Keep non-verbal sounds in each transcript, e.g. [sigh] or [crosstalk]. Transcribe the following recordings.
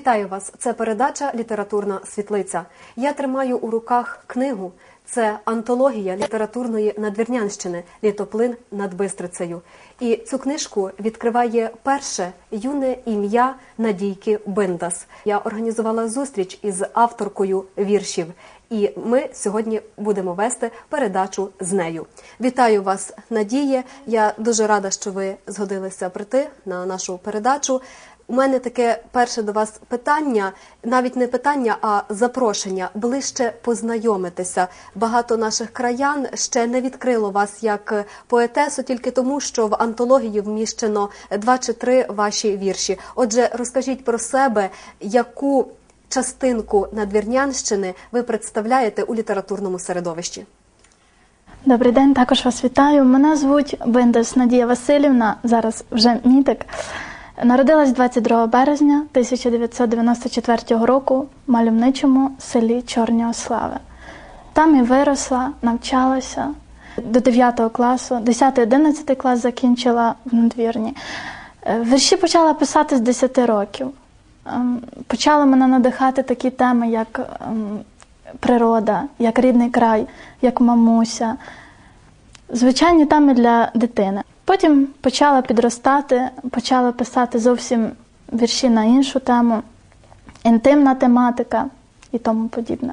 Вітаю вас! Це передача Літературна світлиця. Я тримаю у руках книгу. Це антологія літературної надвірнянщини Літоплин над Бистрицею. І цю книжку відкриває перше юне ім'я Надійки Биндас. Я організувала зустріч із авторкою віршів, і ми сьогодні будемо вести передачу з нею. Вітаю вас, Надіє. Я дуже рада, що ви згодилися прийти на нашу передачу. У мене таке перше до вас питання, навіть не питання, а запрошення ближче познайомитися. Багато наших краян ще не відкрило вас як поетесу, тільки тому, що в антології вміщено два чи три ваші вірші. Отже, розкажіть про себе, яку частинку надвірнянщини ви представляєте у літературному середовищі. Добрий день, також вас вітаю. Мене звуть Биндес Надія Васильівна, зараз вже мітик. Народилась 22 березня 1994 року в мальовничому селі Чорні Ослави. Там і виросла, навчалася до 9 класу, 10-11 клас закінчила в надвірні. Е, Вірші почала писати з 10 років. Ем, Почали мене надихати такі теми, як ем, природа, як рідний край, як мамуся. Звичайні теми для дитини. Потім почала підростати, почала писати зовсім вірші на іншу тему, інтимна тематика і тому подібне.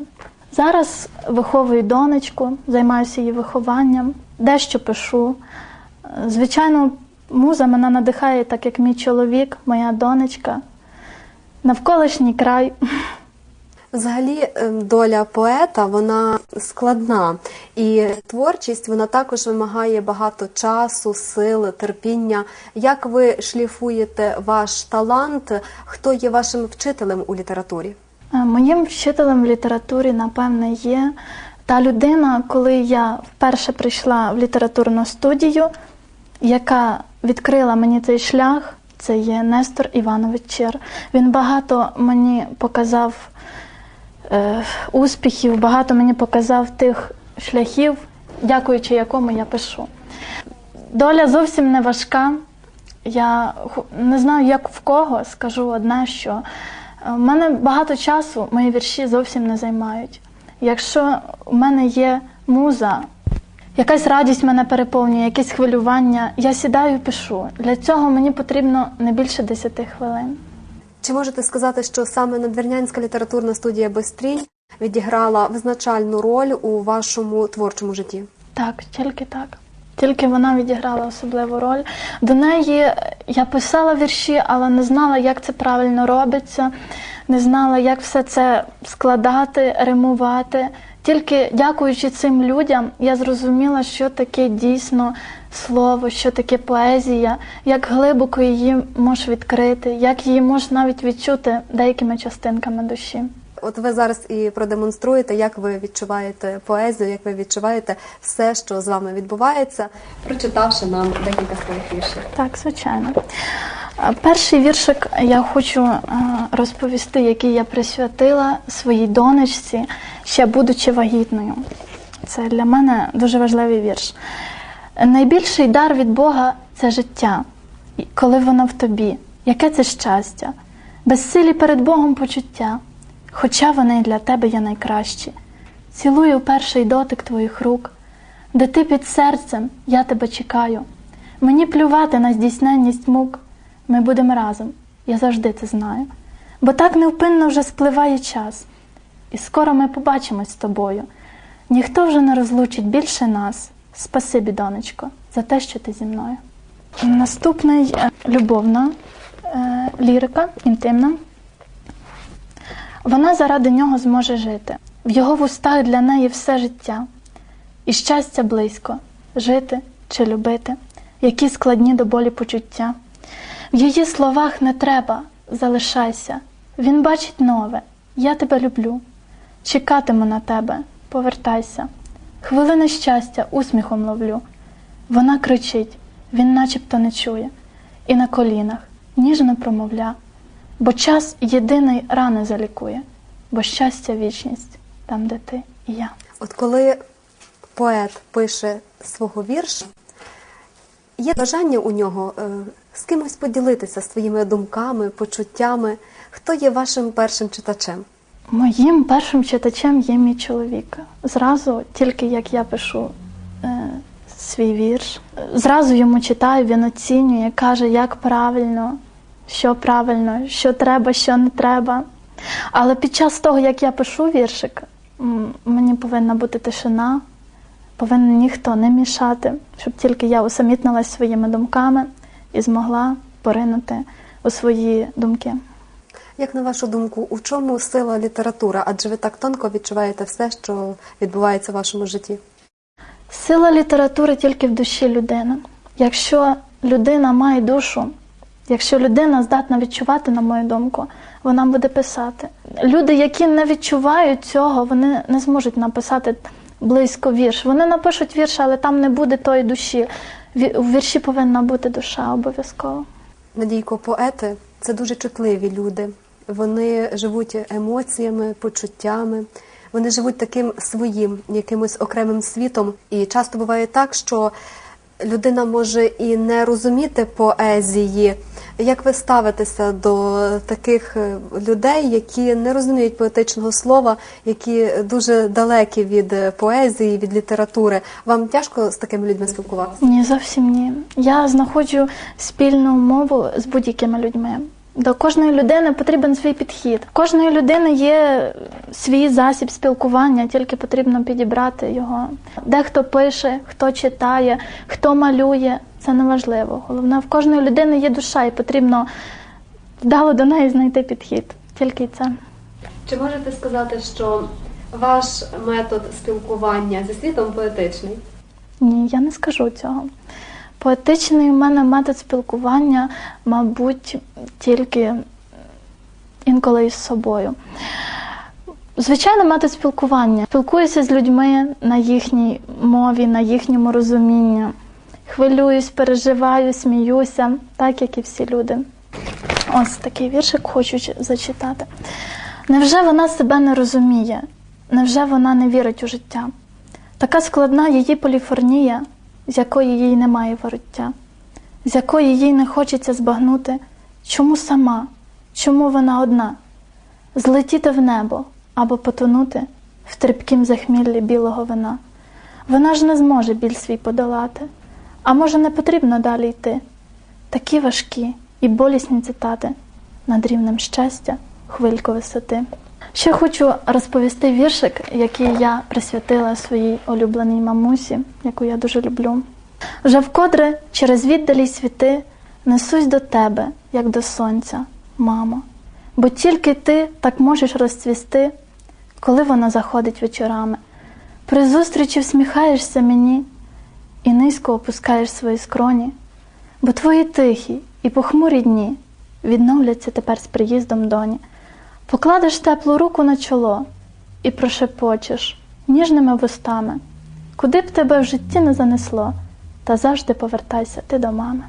Зараз виховую донечку, займаюся її вихованням, дещо пишу. Звичайно, муза мене надихає, так як мій чоловік, моя донечка, навколишній край. Взагалі, ем, доля поета вона складна, і творчість вона також вимагає багато часу, сил, терпіння. Як ви шліфуєте ваш талант? Хто є вашим вчителем у літературі? Е, Моїм вчителем в літературі, напевне, є та людина, коли я вперше прийшла в літературну студію, яка відкрила мені цей шлях, це є Нестор Іванович Чир. Він багато мені показав е, успіхів, багато мені показав тих шляхів, дякуючи якому я пишу. Доля зовсім не важка. Я не знаю, як в кого, скажу одне, що е, в мене багато часу мої вірші зовсім не займають. Якщо у мене є муза, якась радість мене переповнює, якесь хвилювання, я сідаю і пишу. Для цього мені потрібно не більше 10 хвилин. Чи можете сказати, що саме Надвірнянська літературна студія Бестрінь відіграла визначальну роль у вашому творчому житті? Так, тільки так. Тільки вона відіграла особливу роль. До неї я писала вірші, але не знала, як це правильно робиться, не знала, як все це складати, римувати. Тільки дякуючи цим людям, я зрозуміла, що таке дійсно слово, що таке поезія, як глибоко її можеш відкрити, як її можеш навіть відчути деякими частинками душі. От ви зараз і продемонструєте, як ви відчуваєте поезію, як ви відчуваєте все, що з вами відбувається, прочитавши нам декілька своїх віршів. Так, звичайно. Перший віршик я хочу розповісти, який я присвятила своїй донечці, ще будучи вагітною. Це для мене дуже важливий вірш. Найбільший дар від Бога це життя, коли воно в тобі. Яке це щастя, безсилі перед Богом почуття, хоча вони для тебе є найкращі. Цілую перший дотик твоїх рук, де ти під серцем, я тебе чекаю. Мені плювати на здійсненність мук. Ми будемо разом, я завжди це знаю. Бо так невпинно вже спливає час, і скоро ми побачимось з тобою. Ніхто вже не розлучить більше нас. Спасибі, донечко, за те, що ти зі мною. Наступний е, любовна е, лірика, інтимна. Вона заради нього зможе жити. В його вустах для неї все життя. І щастя близько жити чи любити, які складні до болі почуття. В її словах не треба, залишайся. Він бачить нове, я тебе люблю. Чекатиму на тебе, повертайся. Хвилини щастя усміхом ловлю. Вона кричить, він начебто не чує, і на колінах ніжно промовля, бо час єдиний рани залікує, бо щастя вічність там, де ти і я. От коли поет пише свого вірша, є бажання у нього е, з кимось поділитися своїми думками, почуттями. Хто є вашим першим читачем? Моїм першим читачем є мій чоловік. Зразу, тільки як я пишу е, свій вірш, зразу йому читаю, він оцінює, каже, як правильно, що правильно, що треба, що не треба. Але під час того, як я пишу віршик, мені повинна бути тишина, повинен ніхто не мішати, щоб тільки я усамітнилась своїми думками і змогла поринути у свої думки. Як на вашу думку, у чому сила література? Адже ви так тонко відчуваєте все, що відбувається в вашому житті? Сила літератури тільки в душі людини. Якщо людина має душу, якщо людина здатна відчувати, на мою думку, вона буде писати. Люди, які не відчувають цього, вони не зможуть написати близько вірш. Вони напишуть вірш, але там не буде тої душі. У вірші повинна бути душа обов'язково. Надійко, поети це дуже чутливі люди. Вони живуть емоціями, почуттями. Вони живуть таким своїм, якимось окремим світом. І часто буває так, що людина може і не розуміти поезії. Як ви ставитеся до таких е, людей, які не розуміють поетичного слова, які дуже далекі від е, поезії, від літератури? Вам тяжко з такими людьми спілкуватися? Ні, зовсім ні. Я знаходжу спільну мову з будь-якими людьми. До кожної людини потрібен свій підхід. У Кожної людини є свій засіб спілкування, тільки потрібно підібрати його. Дехто пише, хто читає, хто малює. Це не важливо. Головне, в кожної людини є душа, і потрібно вдало до неї знайти підхід. Тільки це. Чи можете сказати, що ваш метод спілкування зі світом поетичний? Ні, я не скажу цього. Поетичний у мене метод спілкування, мабуть, тільки інколи із собою. Звичайно, метод спілкування. Спілкуюся з людьми на їхній мові, на їхньому розумінні. Хвилююсь, переживаю, сміюся, так як і всі люди. Ось такий віршик хочу зачитати. Невже вона себе не розуміє? Невже вона не вірить у життя? Така складна її поліфорнія, з якої їй немає вороття, з якої їй не хочеться збагнути, чому сама, чому вона одна, злетіти в небо або потонути в трипкім захміллі білого вина. Вона ж не зможе біль свій подолати, а може, не потрібно далі йти. Такі важкі і болісні цитати над рівнем щастя, хвильку висоти. Ще хочу розповісти віршик, який я присвятила своїй улюбленій мамусі, яку я дуже люблю. Вже вкотре через віддалі світи несусь до тебе, як до сонця, мамо, бо тільки ти так можеш розцвісти, коли вона заходить вечорами. При зустрічі всміхаєшся мені і низько опускаєш свої скроні, бо твої тихі і похмурі дні відновляться тепер з приїздом доні. Покладеш теплу руку на чоло і прошепочеш ніжними вустами, куди б тебе в житті не занесло, та завжди повертайся ти до мами.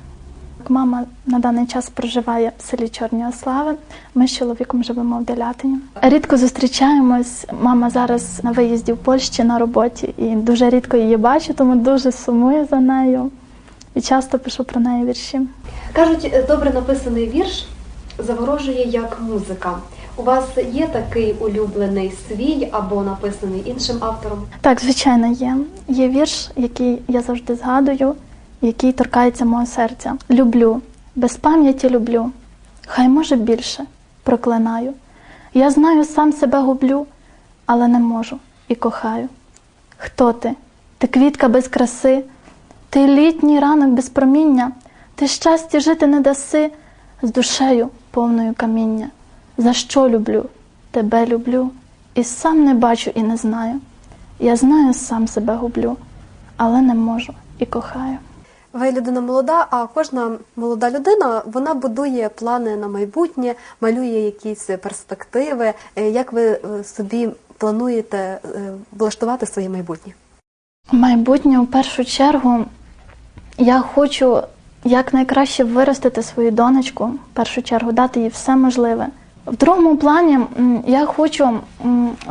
Мама на даний час проживає в селі Чорні Ослави. Ми з чоловіком живемо в Делятині. Рідко зустрічаємось. Мама зараз на виїзді в Польщі на роботі і дуже рідко її бачу, тому дуже сумую за нею і часто пишу про неї вірші. Кажуть, добре написаний вірш заворожує як музика. У вас є такий улюблений свій або написаний іншим автором? Так, звичайно, є. Є вірш, який я завжди згадую, який торкається мого серця. Люблю, без пам'яті люблю. Хай може більше проклинаю. Я знаю, сам себе гублю, але не можу і кохаю. Хто ти? Ти квітка без краси, ти літній ранок без проміння, ти щастя жити не даси з душею повною каміння. За що люблю? Тебе люблю, і сам не бачу і не знаю. Я знаю, сам себе гублю, але не можу і кохаю. Ви людина молода, а кожна молода людина вона будує плани на майбутнє, малює якісь перспективи. Е, Як ви е, собі плануєте е, влаштувати своє майбутнє? Майбутнє у першу чергу я хочу якнайкраще виростити свою донечку, в першу чергу дати їй все можливе. В другому плані я хочу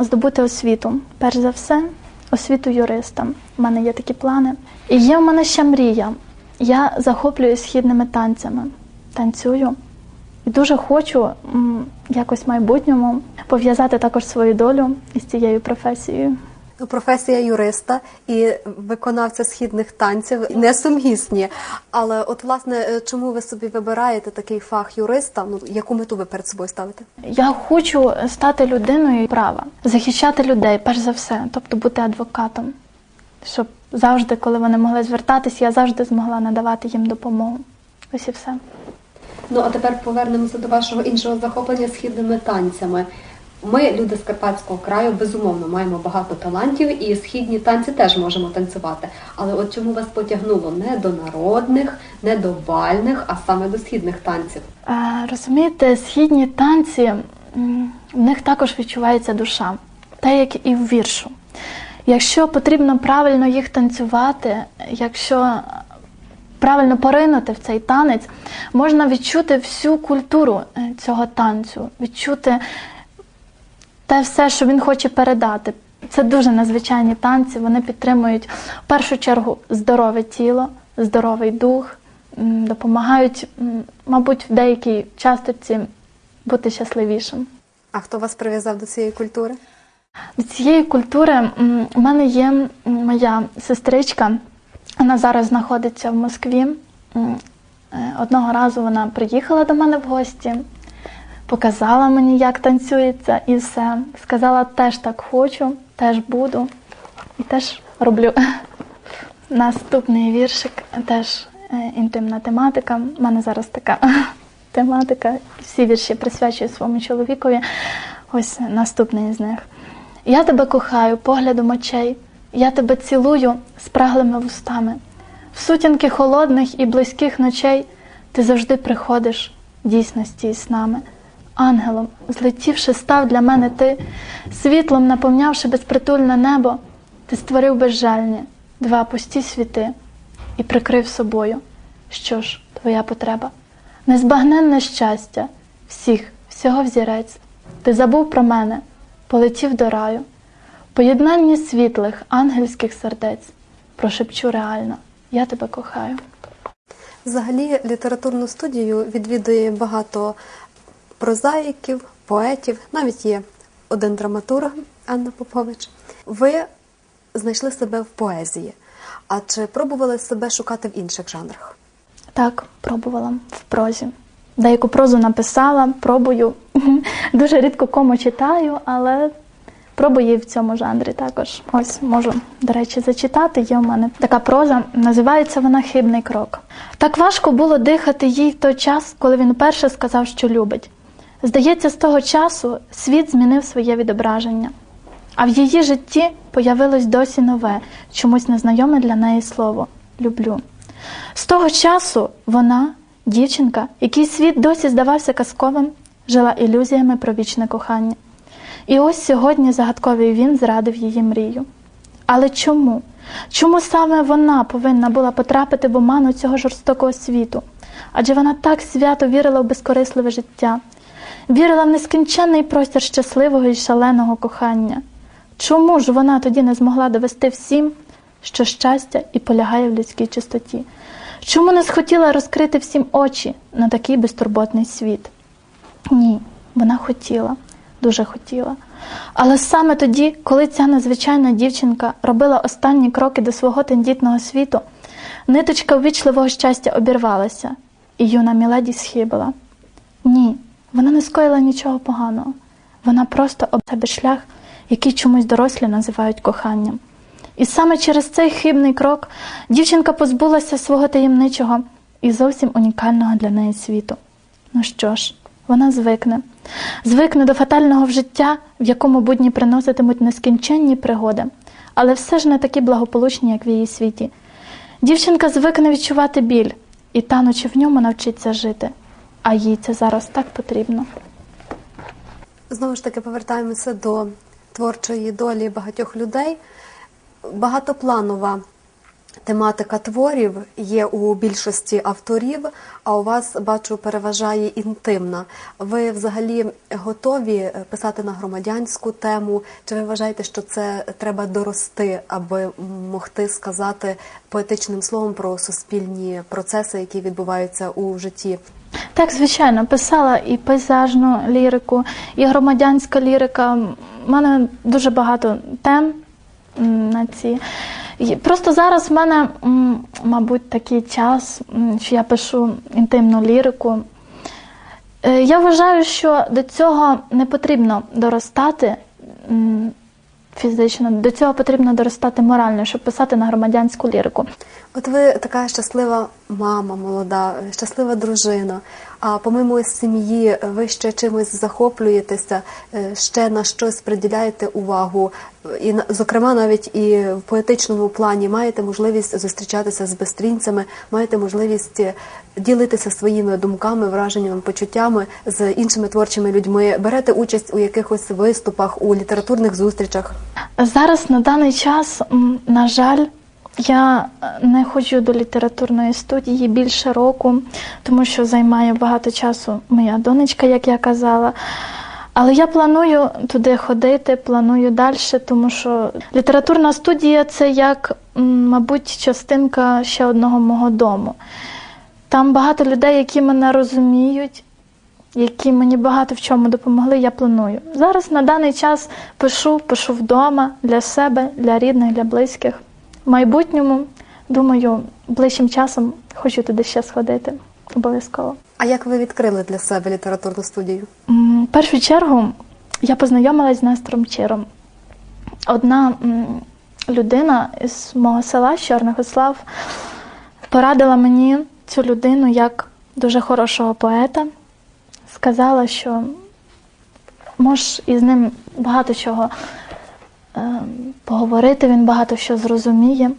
здобути освіту. Перш за все, освіту юриста. У мене є такі плани. І є в мене ще мрія. Я захоплююсь східними танцями, танцюю. І дуже хочу якось в майбутньому пов'язати також свою долю із цією професією. Професія юриста і виконавця східних танців несумісні. Але от власне, е, чому ви собі вибираєте такий фах юриста? Ну яку мету ви перед собою ставите? Я хочу стати людиною права, захищати людей, перш за все, тобто бути адвокатом, щоб завжди, коли вони могли звертатись, я завжди змогла надавати їм допомогу. Ось і все. Ну а тепер повернемося до вашого іншого захоплення східними танцями. Ми, люди з Карпатського краю, безумовно маємо багато талантів, і східні танці теж можемо танцювати. Але от чому вас потягнуло не до народних, не до бальних, а саме до східних танців? Е, Розумієте, східні танці, в них також відчувається душа, так як і в віршу. Якщо потрібно правильно їх танцювати, якщо правильно поринути в цей танець, можна відчути всю культуру е, цього танцю, відчути те все, що він хоче передати. Це дуже надзвичайні танці. Вони підтримують в першу чергу здорове тіло, здоровий дух, допомагають, мабуть, в деякій часточці бути щасливішим. А хто вас прив'язав до цієї культури? До цієї культури у мене є моя сестричка. Вона зараз знаходиться в Москві. Е, Одного разу вона приїхала до мене в гості, показала мені, як танцюється, і все. Сказала, теж так хочу, теж буду і теж роблю. [laughs] Наступний віршик теж е, інтимна тематика. У мене зараз така [laughs] тематика. Всі вірші присвячую своєму чоловікові. Ось наступний з них. Я тебе кохаю поглядом очей, я тебе цілую спраглими вустами. В сутінки холодних і близьких ночей ти завжди приходиш дійсності із нами. Ангелом, злетівши, став для мене ти, світлом наповнявши безпритульне небо, ти створив безжальні два пусті світи і прикрив собою. Що ж, твоя потреба? Незбагненне щастя, всіх, всього взірець. Ти забув про мене, полетів до раю. Поєднанні світлих, ангельських сердець. Прошепчу реально, я тебе кохаю. Взагалі літературну студію відвідує багато прозаїків, поетів, навіть є один драматург Анна Попович. Ви знайшли себе в поезії. А чи пробували себе шукати в інших жанрах? Так, пробувала в прозі. Деяку прозу написала, пробую. [laughs] Дуже рідко кому читаю, але пробую і в цьому жанрі також. Ось можу, до речі, зачитати. Є у мене така проза, називається вона Хибний крок. Так важко було дихати їй в той час, коли він вперше сказав, що любить. Здається, з того часу світ змінив своє відображення. А в її житті появилось досі нове, чомусь незнайоме для неї слово люблю. З того часу вона, дівчинка, який світ досі здавався казковим, жила ілюзіями про вічне кохання. І ось сьогодні загадковий він зрадив її мрію. Але чому? Чому саме вона повинна була потрапити в оману цього жорстокого світу? Адже вона так свято вірила в безкорисливе життя, вірила в нескінченний простір щасливого і шаленого кохання. Чому ж вона тоді не змогла довести всім, що щастя і полягає в людській чистоті? Чому не схотіла розкрити всім очі на такий безтурботний світ? Ні, вона хотіла, дуже хотіла. Але саме тоді, коли ця незвичайна дівчинка робила останні кроки до свого тендітного світу, ниточка ввічливого щастя обірвалася, і юна Міледі схибила. Ні, вона не скоїла нічого поганого. Вона просто об себе шлях, який чомусь дорослі називають коханням. І саме через цей хибний крок дівчинка позбулася свого таємничого і зовсім унікального для неї світу. Ну що ж, вона звикне, звикне до фатального життя, в якому будні приноситимуть нескінченні пригоди, але все ж не такі благополучні, як в її світі. Дівчинка звикне відчувати біль і, танучи в ньому, навчиться жити. А їй це зараз так потрібно. Знову ж таки повертаємося до творчої долі багатьох людей. Багатопланова тематика творів є у більшості авторів, а у вас бачу переважає інтимна. Ви взагалі готові писати на громадянську тему? Чи ви вважаєте, що це треба дорости, аби могти сказати поетичним словом про суспільні процеси, які відбуваються у житті Так, звичайно, писала і пейзажну лірику, і громадянська лірика. У мене дуже багато тем на ці. Просто зараз в мене, мабуть, такий час, що я пишу інтимну лірику. Е, Я вважаю, що до цього не потрібно доростати фізично, до цього потрібно доростати морально, щоб писати на громадянську лірику. От ви така щаслива мама молода, щаслива дружина. А помимо сім'ї, ви ще чимось захоплюєтеся, е, ще на щось приділяєте увагу, і зокрема навіть і в поетичному плані маєте можливість зустрічатися з безстрінцями, маєте можливість е, ділитися своїми думками, враженнями, почуттями з іншими творчими людьми, берете участь у якихось виступах, у літературних зустрічах. Зараз на даний час, на жаль, я е, не ходжу до літературної студії більше року, тому що займає багато часу моя донечка, як я казала. Але я планую туди ходити, планую далі, тому що літературна студія це як, мабуть, частинка ще одного мого дому. Там багато людей, які мене розуміють, які мені багато в чому допомогли, я планую. Зараз на даний час пишу, пишу вдома для себе, для рідних, для близьких. В майбутньому, думаю, ближчим часом хочу туди ще сходити. Обов'язково. А як ви відкрили для себе літературну студію? В першу чергу я познайомилась з Нестором Чиром. Одна людина з мого села з Чорних Ослав порадила мені цю людину як дуже хорошого поета. Сказала, що можеш із ним багато чого поговорити, він багато що зрозуміє.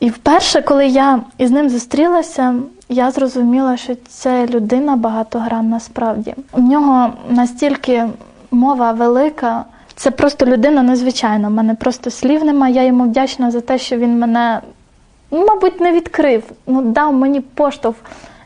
І вперше, коли я із ним зустрілася, я зрозуміла, що це людина багатогранна справді. У нього настільки мова велика, це просто людина незвичайна. У мене просто слів немає. Я йому вдячна за те, що він мене, мабуть, не відкрив, ну дав мені поштовх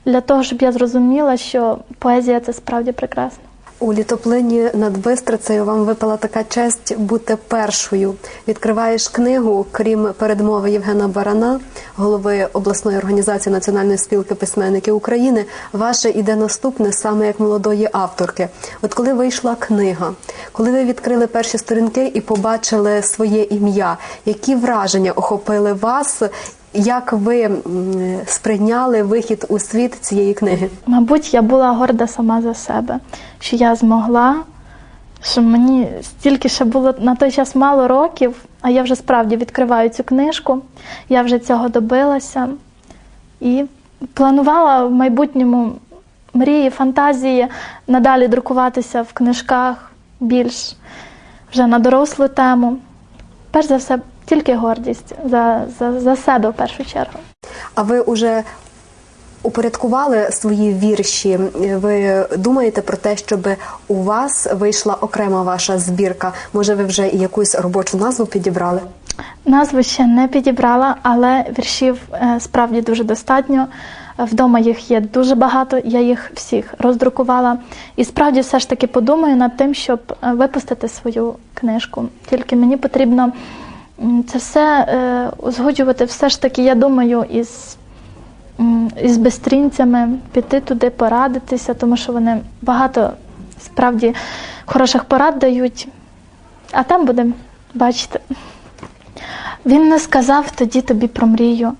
для того, щоб я зрозуміла, що поезія це справді прекрасно. У літоплині над Бистрицею вам випала така честь бути першою. Відкриваєш книгу, крім передмови Євгена Барана, голови обласної організації Національної спілки письменників України. Ваше іде наступне саме як молодої авторки. От коли вийшла книга, коли ви відкрили перші сторінки і побачили своє ім'я, які враження охопили вас? Як ви сприйняли вихід у світ цієї книги? Мабуть, я була горда сама за себе, що я змогла, що мені стільки ще було на той час мало років, а я вже справді відкриваю цю книжку, я вже цього добилася і планувала в майбутньому мрії, фантазії надалі друкуватися в книжках більш вже на дорослу тему. Перш за все, тільки гордість за, за, за себе в першу чергу. А ви уже упорядкували свої вірші? Ви думаєте про те, щоб у вас вийшла окрема ваша збірка? Може, ви вже і якусь робочу назву підібрали? Назву ще не підібрала, але віршів е, справді дуже достатньо. Вдома їх є дуже багато, я їх всіх роздрукувала. І справді все ж таки подумаю над тим, щоб е, випустити свою книжку. Тільки мені потрібно це все е, узгоджувати, все ж таки, я думаю, із, із безстрінцями, піти туди, порадитися, тому що вони багато справді хороших порад дають. А там будемо бачити. Він не сказав тоді тобі про мрію,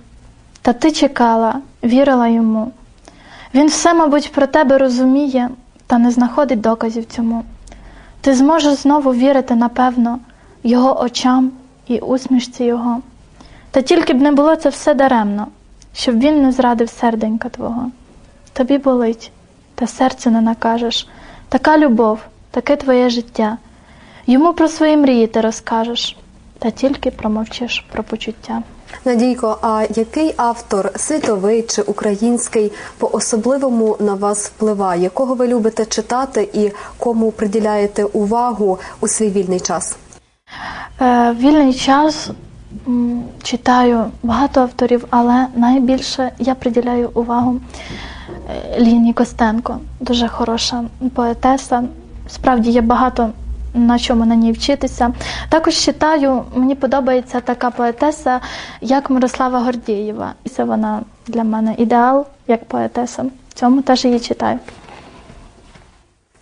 та ти чекала, вірила йому. Він все, мабуть, про тебе розуміє, та не знаходить доказів цьому. Ти зможеш знову вірити, напевно, його очам і усмішці його. Та тільки б не було це все даремно, щоб він не зрадив серденька твого. Тобі болить, та серцю не накажеш. Така любов, таке твоє життя. Йому про свої мрії ти розкажеш, та тільки промовчиш про почуття. Надійко, а який автор світовий чи український по особливому на вас впливає? Кого ви любите читати і кому приділяєте увагу у свій вільний час? Е, в вільний час читаю багато авторів, але найбільше я приділяю увагу е, Ліні Костенко. Дуже хороша поетеса. Справді є багато на чому на ній вчитися. Також читаю, мені подобається така поетеса, як Мирослава Гордієва. І це вона для мене ідеал як поетеса. в цьому теж її читаю.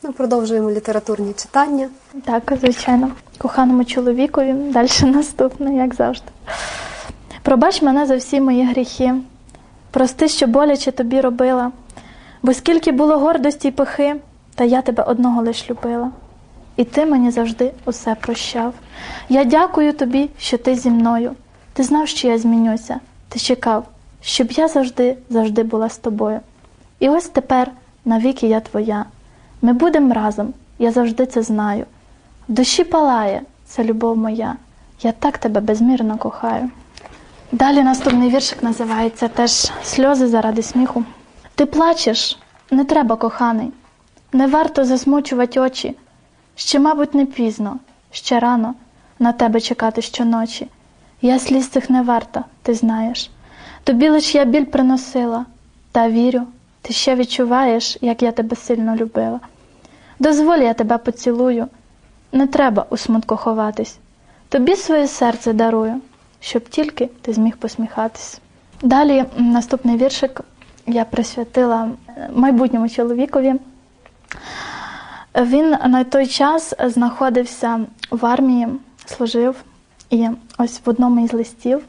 Ну, продовжуємо літературні читання. Так, звичайно, коханому чоловікові. Далі [laughs] наступне, як завжди. Пробач мене за всі мої гріхи. Прости, що боляче тобі робила, бо скільки було гордості й пихи, та я тебе одного лиш любила. І ти мені завжди усе прощав. Я дякую тобі, що ти зі мною. Ти знав, що я змінюся, ти чекав, щоб я завжди, завжди була з тобою. І ось тепер навіки я твоя. Ми будемо разом, я завжди це знаю. Душі палає, це любов моя. Я так тебе безмірно кохаю. Далі наступний віршик називається теж Сльози заради сміху. Ти плачеш, не треба, коханий, не варто засмучувати очі. Ще, мабуть, не пізно, ще рано на тебе чекати щоночі. Я сліз цих не варта, ти знаєш. Тобі лиш я біль приносила, та вірю, ти ще відчуваєш, як я тебе сильно любила. Дозволь, я тебе поцілую, не треба у смутку ховатись. Тобі своє серце дарую, щоб тільки ти зміг посміхатись. Далі наступний віршик я присвятила е, майбутньому чоловікові. Він на той час знаходився в армії, служив, і ось в одному із листів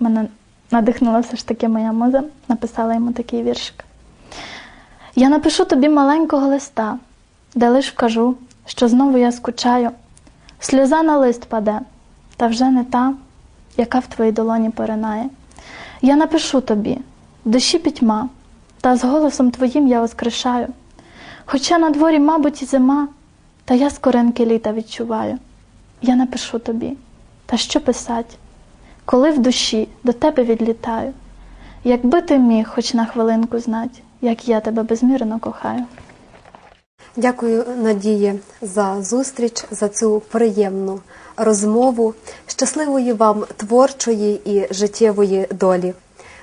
мене надихнула все ж таки моя муза, написала йому такий віршик. Я напишу тобі маленького листа, де лиш вкажу, що знову я скучаю. Сльоза на лист паде, та вже не та, яка в твоїй долоні поринає. Я напишу тобі, душі пітьма, та з голосом твоїм я воскрешаю. Хоча на дворі, мабуть, і зима, та я скоринки літа відчуваю. Я напишу тобі, та що писать, коли в душі до тебе відлітаю. Якби ти міг хоч на хвилинку знать, як я тебе безмірно кохаю. Дякую, Надії, за зустріч, за цю приємну розмову. Щасливої вам творчої і життєвої долі.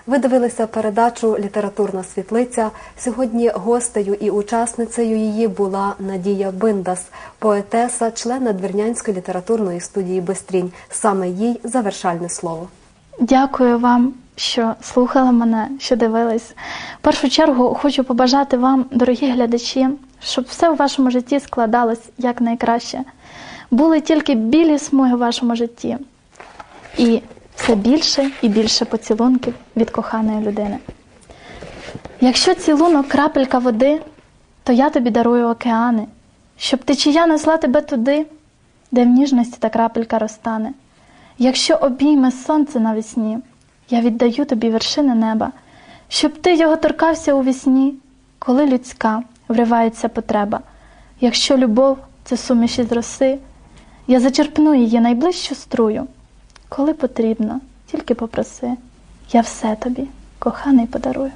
Ви дивилися передачу Літературна світлиця. Сьогодні гостею і учасницею її була Надія Биндас, поетеса, член Надвірнянської літературної студії Бестрінь. Саме їй завершальне слово. Дякую вам, що слухали мене, що дивились. В першу чергу хочу побажати вам, дорогі глядачі, щоб все в вашому житті складалось якнайкраще. Були тільки білі смуги в вашому житті. І все більше і більше поцілунків від коханої людини. Якщо цілунок крапелька води, то я тобі дарую океани, щоб течія несла тебе туди, де в ніжності та крапелька розтане. Якщо обійме сонце навесні, я віддаю тобі вершини неба, щоб ти його торкався у вісні, коли людська вривається потреба. Якщо любов це суміш із роси, я зачерпну її найближчу струю. Коли потрібно, тільки попроси, я все тобі, коханий, подарую.